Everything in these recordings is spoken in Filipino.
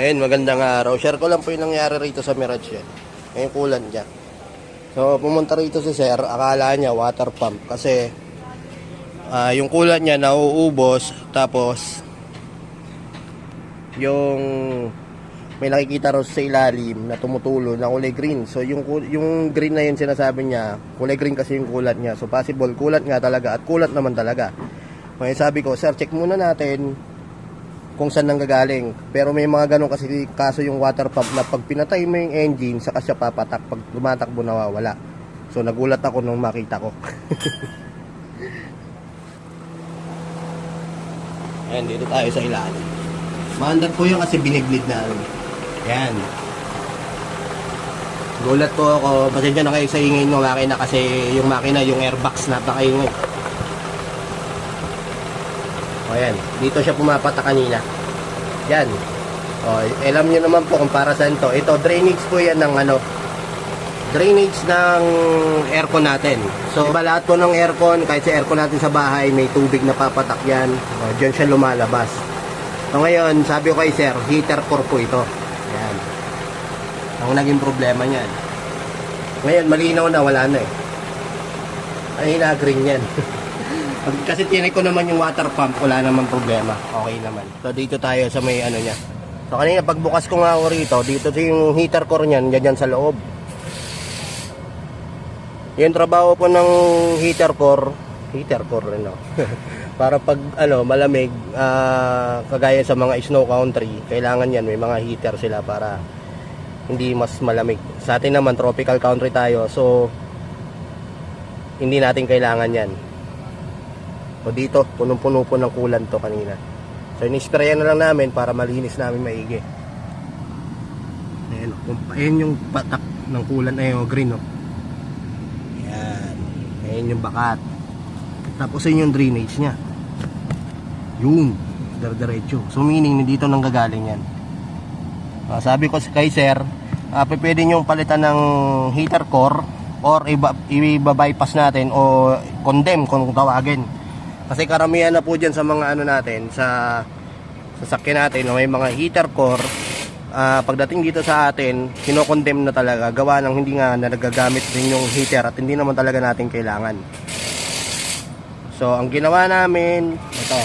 Ayun, magandang araw. Share ko lang po yung nangyari rito sa Mirage yan. Yung kulan niya. So, pumunta rito si Sir. Akala niya water pump. Kasi, ah, yung kulan niya nauubos. Tapos, yung may nakikita raw sa ilalim na tumutulo na kulay green. So, yung, yung green na yun sinasabi niya, kulay green kasi yung kulat niya. So, possible, kulat nga talaga. At kulat naman talaga. Kaya sabi ko, Sir, check muna natin kung saan nang gagaling. Pero may mga ganun kasi kaso yung water pump na pag pinatay mo yung engine, saka siya papatak. Pag tumatakbo, nawawala. So nagulat ako nung makita ko. Ayan, dito tayo sa ilalim. Maandar po yung kasi biniblid na ano. Ayan. Gulat po ako. Pasensya na kayo sa ingay ng makina kasi yung makina, yung airbox napakaingay. O yan, dito siya pumapata kanina. Yan. O, alam niyo naman po kung para saan to. Ito, drainage po yan ng ano, drainage ng aircon natin. So, ba lahat po ng aircon, kahit sa aircon natin sa bahay, may tubig na papatak yan. O, dyan siya lumalabas. So, ngayon, sabi ko kay sir, heater core po ito. Yan. Ang naging problema niyan. Ngayon, malinaw na, wala na eh. Ay, na-green yan. Pag- Kasi tinay ko naman yung water pump, wala naman problema. Okay naman. So dito tayo sa may ano niya. So kanina pagbukas ko nga ako rito, dito yung heater core niyan, dyan sa loob. Yung trabaho po ng heater core, heater core rin no. Para pag ano, malamig, ah, kagaya sa mga snow country, kailangan yan, may mga heater sila para hindi mas malamig. Sa atin naman, tropical country tayo, so hindi natin kailangan yan. O dito, punong-puno po ng kulan to kanina. So, inisprayan na lang namin para malinis namin maigi. Ayan, kung- ayan yung patak ng kulan na yung green, no? Ayan. Ayan yung bakat. Tapos ayan yung drainage niya. Yun. Dire-diretso. So, meaning, dito nang gagaling yan. Ah, sabi ko kay sir, uh, pwede nyo palitan ng heater core or iba, i-bypass natin o condemn kung tawagin. Kasi karamihan na po dyan sa mga ano natin, sa sasakyan natin na may mga heater core, ah, pagdating dito sa atin, kinokondemn na talaga, gawa ng hindi nga na nagagamit din yung heater at hindi naman talaga natin kailangan. So, ang ginawa namin, ito,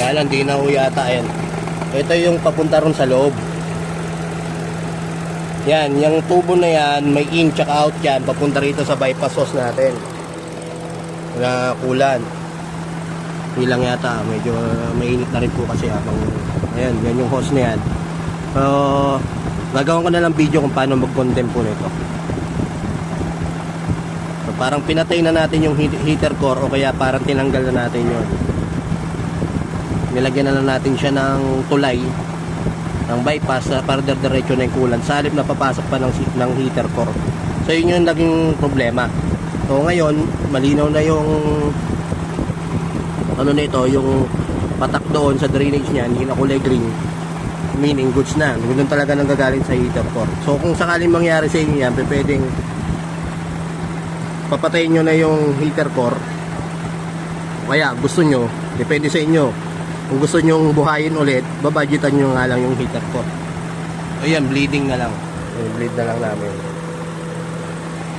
Kaya lang, di na yata yan. Ito yung papunta ron sa loob. Yan, yung tubo na yan, may in tsaka out yan, papunta rito sa bypass hose natin. Na kulan. Hindi lang yata, medyo mainit na rin po kasi habang, ayan, yan yung hose na yan. So, gagawin ko na lang video kung paano mag-condemn po nito. So, parang pinatay na natin yung heat- heater core o kaya parang tinanggal na natin yun nilagyan na lang natin siya ng tulay ng bypass na para diretso na yung kulan. Sa halip na papasok pa ng, ng heater core so yun yung naging problema. So ngayon malinaw na yung ano nito yung patak doon sa drainage niya. Hindi na kulay green. Meaning goods na. Doon talaga nang gagaling sa heater core so kung sakaling mangyari sa inyo yan pwedeng papatayin nyo na yung heater core kaya gusto nyo depende sa inyo kung gusto nyong buhayin ulit, babadgetan nyo nga lang yung heater ko. Ayan, bleeding na lang. Bleed na lang namin.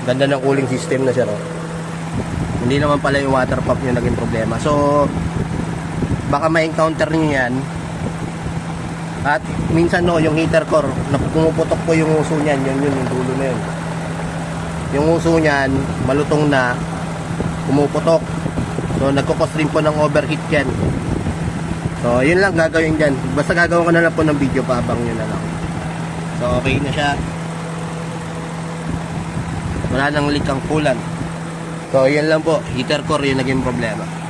Ganda ng cooling system na siya, no? Hindi naman pala yung water pump yung naging problema. So, baka ma-encounter nyo yan. At minsan no, yung heater core, na pumuputok po yung uso niyan, yun yun, yung dulo na yun. Yung uso niyan, malutong na, pumuputok. So, nagkukos rin po ng overheat yan. So, yun lang gagawin dyan. Basta gagawin ko na lang po ng video paabang nyo na lang. So, okay na siya. Wala nang leak ang kulan. So, yun lang po. Heater core yung naging problema.